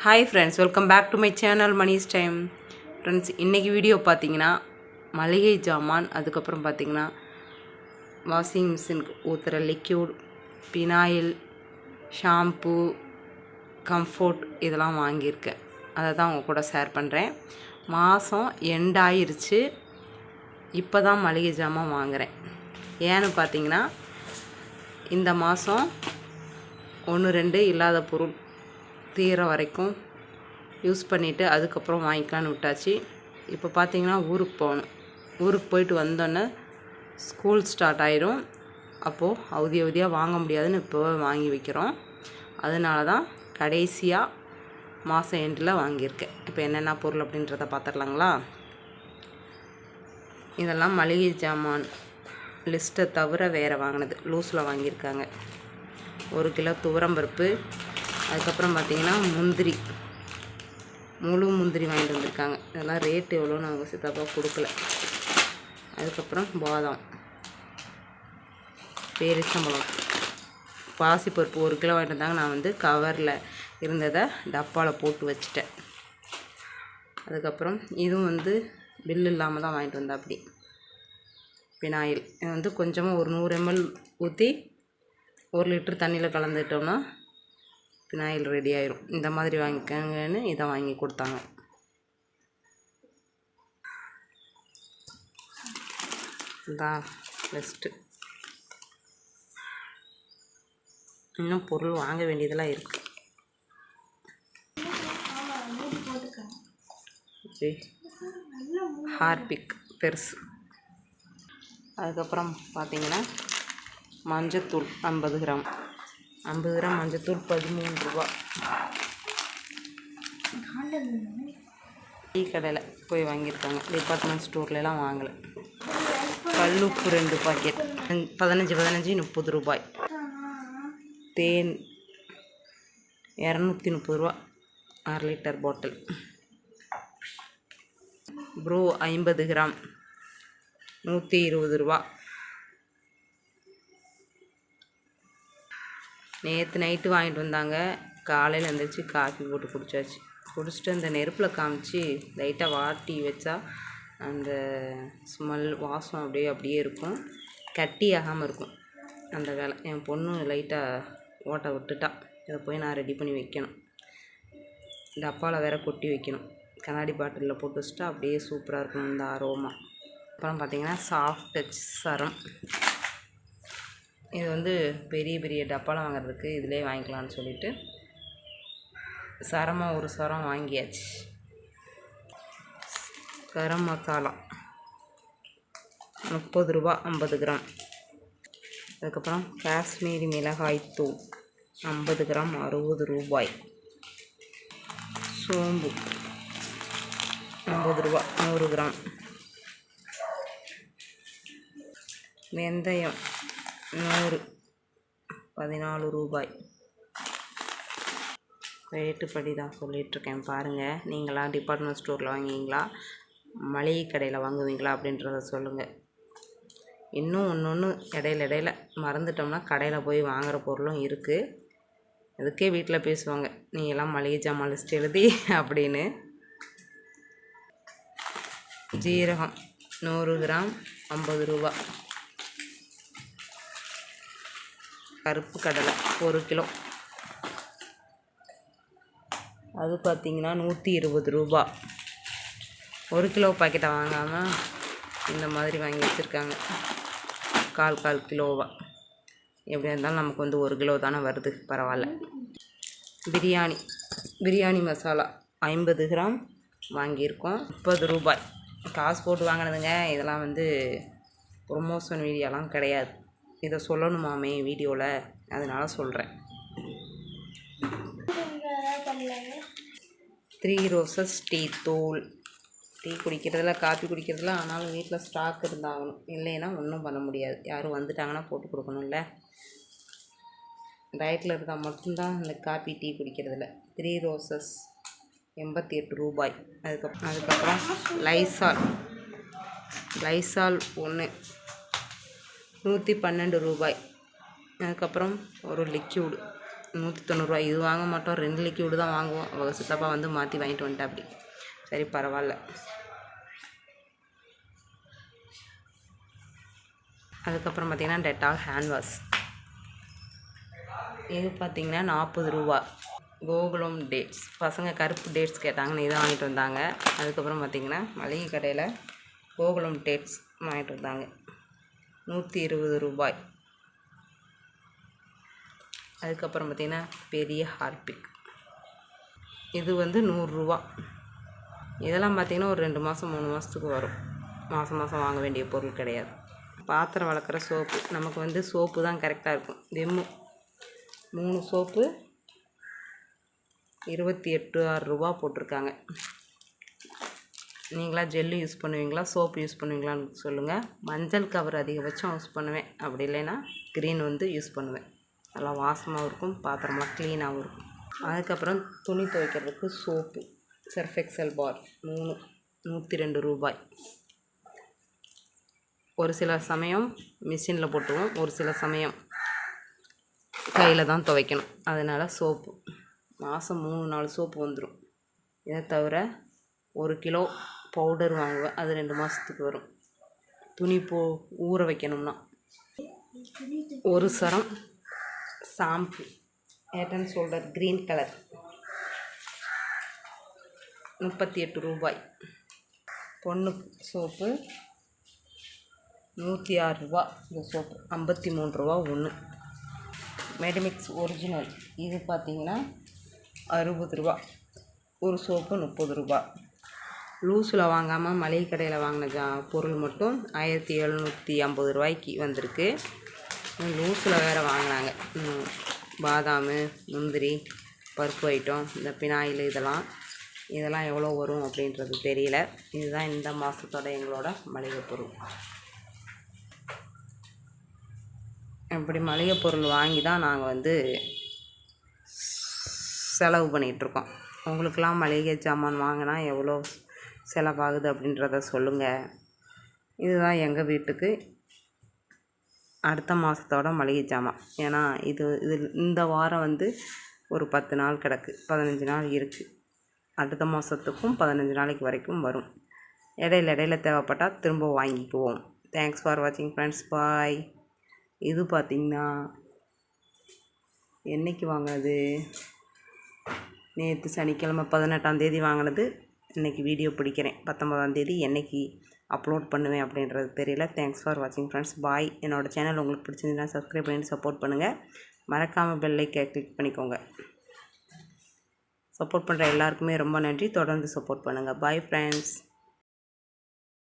Hi friends welcome back to my channel Mani's time friends இன்றைக்கி video பார்த்தீங்கன்னா மளிகை ஜாமான் அதுக்கப்புறம் பார்த்தீங்கன்னா வாஷிங் மிஷினுக்கு ஊற்றுற லிக்யூட் பினாயில் ஷாம்பு கம்ஃபோர்ட் இதெல்லாம் வாங்கியிருக்கேன். அதை தான் உங்கள் கூட ஷேர் பண்ணுறேன் மாதம் எண்ட் ஆயிருச்சு இப்போ தான் மளிகை ஜாமான் வாங்குகிறேன் ஏன்னு பார்த்தீங்கன்னா இந்த மாதம் ஒன்று ரெண்டு இல்லாத பொருள் தீர வரைக்கும் யூஸ் பண்ணிவிட்டு அதுக்கப்புறம் வாங்கிக்கலான்னு விட்டாச்சு. இப்போ பார்த்தீங்கன்னா ஊருக்கு போகணும். ஊருக்கு போயிட்டு வந்தோன்னே ஸ்கூல் ஸ்டார்ட் ஆயிரும். அப்போது அவதி அவதியாக வாங்க முடியாதுன்னு இப்போவே வாங்கி வைக்கிறோம். அதனால தான் கடைசியாக மாதம் எண்டில் வாங்கியிருக்கேன். இப்போ என்னென்ன பொருள் அப்படின்றத பார்த்துடலாங்களா? இதெல்லாம் மளிகை ஜாமான் லிஸ்ட்டை தவிர வேறு வாங்கினது. லூஸில் வாங்கியிருக்காங்க. ஒரு கிலோ துவரம்பருப்பு அதுக்கப்புறம் பார்த்தீங்கன்னா முந்திரி. முழு முந்திரி வாங்கிட்டு வந்திருக்காங்க. இதெல்லாம் ரேட்டு எவ்வளோன்னு அவங்க சித்தப்பா கொடுக்கல. அதுக்கப்புறம் பாதாம். பேரிச்சம்பழம். பாசிப்பருப்பு ஒரு கிலோ வாங்கிட்டு வந்தாங்க. நான் வந்து கவரில் இருந்ததை டப்பாவில் போட்டு வச்சுட்டேன். அதுக்கப்புறம் இதுவும் வந்து பில் இல்லாமல் தான் வாங்கிட்டு வந்தேன் அப்படி பினாயில் இது வந்து கொஞ்சமாக ஒரு நூறு எம்எல் ஊற்றி ஒரு லிட்டர் தண்ணியில் கலந்துட்டோம்னா பினாயில் ரெடி ஆயிரும். இந்த மாதிரி வாங்கிக்கங்கன்னு இதை வாங்கி கொடுத்தாங்க. இதான் பெஸ்ட்டு இன்னும் பொருள் வாங்க வேண்டியதெல்லாம் இருக்குது ஹார்பிக் பெருசு. அதுக்கப்புறம் பார்த்தீங்கன்னா மஞ்சத்தூள் ஐம்பது கிராம். ஐம்பது கிராம் மஞ்சத்தூள் பதிமூணு ரூபா. டீ கடையில் போய் வாங்கியிருக்காங்க. டிபார்ட்மெண்ட் ஸ்டோர்லலாம் வாங்கலை. கல்லுப்பு ரெண்டு பாக்கெட் பதினஞ்சு பதினஞ்சு முப்பது ரூபாய். தேன் இரநூத்தி முப்பது ரூபா. அரை லிட்டர் பாட்டில் ப்ரோ ஐம்பது கிராம். நூற்றி இருபது ரூபா. நேற்று நைட்டு வாங்கிட்டு வந்தாங்க. காலையில் எழுந்திரிச்சு காஃபி போட்டு குடிச்சாச்சு. குடிச்சிட்டு அந்த நெருப்பில் காமிச்சு லைட்டாக வாட்டி வச்சா அந்த ஸ்மெல் வாசம் அப்படியே அப்படியே இருக்கும். கட்டி ஆகாமல் இருக்கும். அந்த வேலை. என் பொண்ணு லைட்டாக ஓட்ட விட்டுட்டா. இதை போய் நான் ரெடி பண்ணி வைக்கணும். டப்பாவில் வேற கொட்டி வைக்கணும். கண்ணாடி பாட்டிலில் போட்டு வச்சுட்டா அப்படியே சூப்பராக இருக்கும் இந்த ஆரோமா அப்புறம் பார்த்தீங்கன்னா சாஃப்ட் டச் சரம் இது வந்து பெரிய பெரிய டப்பாலாம் வாங்குறதுக்கு இதிலே வாங்கிக்கலாம்னு சொல்லிட்டு சரமாக ஒரு சரம் வாங்கியாச்சு. கரம் மசாலா. முப்பது ரூபா ஐம்பது கிராம். அதுக்கப்புறம் காஷ்மீரி மிளகாய் தூள் ஐம்பது கிராம் அறுபது ரூபாய். சோம்பு ஐம்பது ரூபா நூறு கிராம். வெந்தயம் நூறு. பதினாலு ரூபாய். ரேட்டு படி தான் சொல்லிகிட்ருக்கேன் பாருங்கள் நீங்களாம் டிபார்ட்மெண்ட் ஸ்டோரில் வாங்குவீங்களா? மளிகை கடையில் வாங்குவீங்களா அப்படின்றத சொல்லுங்கள் இன்னும் ஒன்று ஒன்று இடையில இடையில மறந்துட்டோம்னா கடையில் போய் வாங்குகிற பொருளும் இருக்குது அதுக்கே வீட்டில் பேசுவாங்க நீ எல்லாம் மளிகை ஜாமான் லிஸ்ட் எழுதி அப்படின்னு. ஜீரகம் நூறு கிராம் ஐம்பது ரூபா கருப்பு கடலை ஒரு கிலோ. அது பார்த்திங்கன்னா நூற்றி இருபது ரூபா. ஒரு கிலோ பாக்கெட்டை வாங்காமல் இந்த மாதிரி வாங்கி வச்சுருக்காங்க. கால் கால் கிலோவாக எப்படியா இருந்தாலும் நமக்கு வந்து ஒரு கிலோ தானே வருது. பரவாயில்ல. பிரியாணி பிரியாணி மசாலா ஐம்பது கிராம் வாங்கியிருக்கோம். முப்பது ரூபாய். காசு போட்டு வாங்கினதுங்க. இதெல்லாம் வந்து ப்ரொமோஷன் வீடியோலாம் கிடையாது. இதை சொல்லணுமாமே வீடியோவில் அதனால் சொல்கிறேன் த்ரீ ரோசஸ் டீ தூள் டீ குடிக்கிறதுல காஃபி குடிக்கிறதுல ஆனாலும் வீட்டில் ஸ்டாக் இருந்தாகணும். இல்லைன்னா ஒன்றும் பண்ண முடியாது. யாரும் வந்துட்டாங்கன்னா போட்டு கொடுக்கணும்ல. டயட்டில் இருந்தால் மட்டும்தான் இந்த காஃபி டீ குடிக்கிறதுல. த்ரீ ரோசஸ் எண்பத்தி எட்டு ரூபாய். அதுக்கப்புறம் அதுக்கப்புறம் லைசால் லைசால் ஒன்று நூற்றி பன்னெண்டு ரூபாய். அதுக்கப்புறம் ஒரு லிக்யூடு நூற்றி தொண்ணூறுரூவா இது வாங்க மாட்டோம். ரெண்டு லிக்யூடு தான் வாங்குவோம். அவங்க சித்தப்பா வந்து மாற்றி வாங்கிட்டு வந்துட்டா அப்படி. சரி பரவாயில்ல. அதுக்கப்புறம் பார்த்திங்கன்னா டெட்டால் ஹேண்ட் வாஷ் இது பார்த்திங்கன்னா நாற்பது ரூபா கோகுலம் டேட்ஸ் பசங்க கருப்பு டேட்ஸ் கேட்டாங்கன்னு இதை வாங்கிட்டு வந்தாங்க. அதுக்கப்புறம் பார்த்திங்கன்னா மளிகை கடையில் கோகுலம் டேட்ஸ் வாங்கிட்டு வந்தாங்க. நூற்றி இருபது ரூபாய். அதுக்கப்புறம் பார்த்திங்கன்னா பெரிய ஹார்பிக். இது வந்து நூறுரூவா. இதெல்லாம் பார்த்திங்கன்னா ஒரு ரெண்டு மாதம் மூணு மாதத்துக்கு வரும். மாதம் மாதம் வாங்க வேண்டிய பொருள் கிடையாது. பாத்திரம் வளர்க்குற சோப்பு. நமக்கு வந்து சோப்பு தான் கரெக்டாக இருக்கும். விம்மு. மூணு சோப்பு இருபத்தி எட்டு ஆறு ரூபா போட்டிருக்காங்க. நீங்களா ஜெல்லு யூஸ் பண்ணுவீங்களா? சோப்பு யூஸ் பண்ணுவீங்களான்னு சொல்லுங்கள் மஞ்சள் கவர் அதிகபட்சம் யூஸ் பண்ணுவேன். அப்படி இல்லைன்னா க்ரீன் வந்து யூஸ் பண்ணுவேன். நல்லா வாசமாகவும் இருக்கும் பாத்திரம்லாம் க்ளீனாகவும் இருக்கும். அதுக்கப்புறம் துணி துவைக்கிறதுக்கு சோப்பு. சர்ஃப் எக்ஸல் பார் மூணு நூற்றி ரெண்டு ரூபாய். ஒரு சில சமயம் மிஷினில் போட்டுருவோம் ஒரு சில சமயம் கையில் தான் துவைக்கணும். அதனால் சோப்பு. மாதம் மூணு நாலு சோப்பு வந்துடும் இதை தவிர ஒரு கிலோ பவுடர் வாங்குவேன் அது ரெண்டு மாதத்துக்கு வரும். துணி போ ஊற வைக்கணும்னா. ஒரு சரம் shampoo. Head and shoulder green colour முப்பத்தி எட்டு ரூபாய். பொண்ணு சோப்பு நூற்றி ஆறு ரூபா. இந்த சோப்பு ஐம்பத்தி மூணு ரூபா ஒன்று மெடிமிக்ஸ் ஒரிஜினல் இது பார்த்திங்கன்னா அறுபது ரூபா. ஒரு சோப்பு முப்பது ரூபா. லூஸில் வாங்காமல் மளிகை கடையில் வாங்கின ஜா பொருள் மட்டும் ஆயிரத்தி எழுநூற்றி ஐம்பது ரூபாய்க்கு வந்திருக்கு. லூஸில் வேறு வாங்கினாங்க பாதாம் முந்திரி பருப்பு ஐட்டம் இந்த பினாயில் இதெல்லாம். இதெல்லாம் எவ்வளோ வரும் அப்படின்றது தெரியல. இதுதான் இந்த மாதத்தோட எங்களோட மளிகை பொருள். இப்படி மளிகை பொருள் வாங்கி தான் நாங்கள் வந்து செலவு பண்ணிகிட்ருக்கோம் உங்களுக்கெல்லாம் மளிகை சாமான் வாங்கினா எவ்வளோ செலவாகுது அப்படின்றத சொல்லுங்கள் இதுதான் எங்கள் வீட்டுக்கு அடுத்த மாதத்தோட மளிகை சாமான் ஏன்னா இது இது இந்த வாரம் வந்து ஒரு பத்து நாள் கிடக்கு. பதினஞ்சு நாள் இருக்குது அடுத்த மாதத்துக்கும் பதினஞ்சு நாளைக்கு வரைக்கும் வரும். இடையில இடையில தேவைப்பட்டால் திரும்ப வாங்கிக்குவோம். தேங்க்ஸ் ஃபார் வாட்சிங் ஃப்ரெண்ட்ஸ் பாய் இது பார்த்திங்கன்னா என்னைக்கு வாங்கினது? நேற்று சனிக்கிழமை பதினெட்டாம் தேதி வாங்கினது இன்றைக்கி வீடியோ பிடிக்கிறேன். பத்தொம்பதாந்தேதி என்றைக்கு என்னைக்கு அப்லோட் பண்ணுவேன் அப்படின்றது தெரியல. தேங்க்ஸ் ஃபார் வாட்சிங் ஃப்ரெண்ட்ஸ் பாய் என்னோடய சேனல் உங்களுக்கு பிடிச்சிருந்தீங்கன்னா சப்ஸ்கிரைப் பண்ணிட்டு சப்போர்ட் பண்ணுங்கள் மறக்காமல் பெல்லைக்கை கிளிக் பண்ணிக்கோங்க. சப்போர்ட் பண்ணுற எல்லாருக்குமே ரொம்ப நன்றி. தொடர்ந்து சப்போர்ட் பண்ணுங்கள் பாய் ஃப்ரெண்ட்ஸ்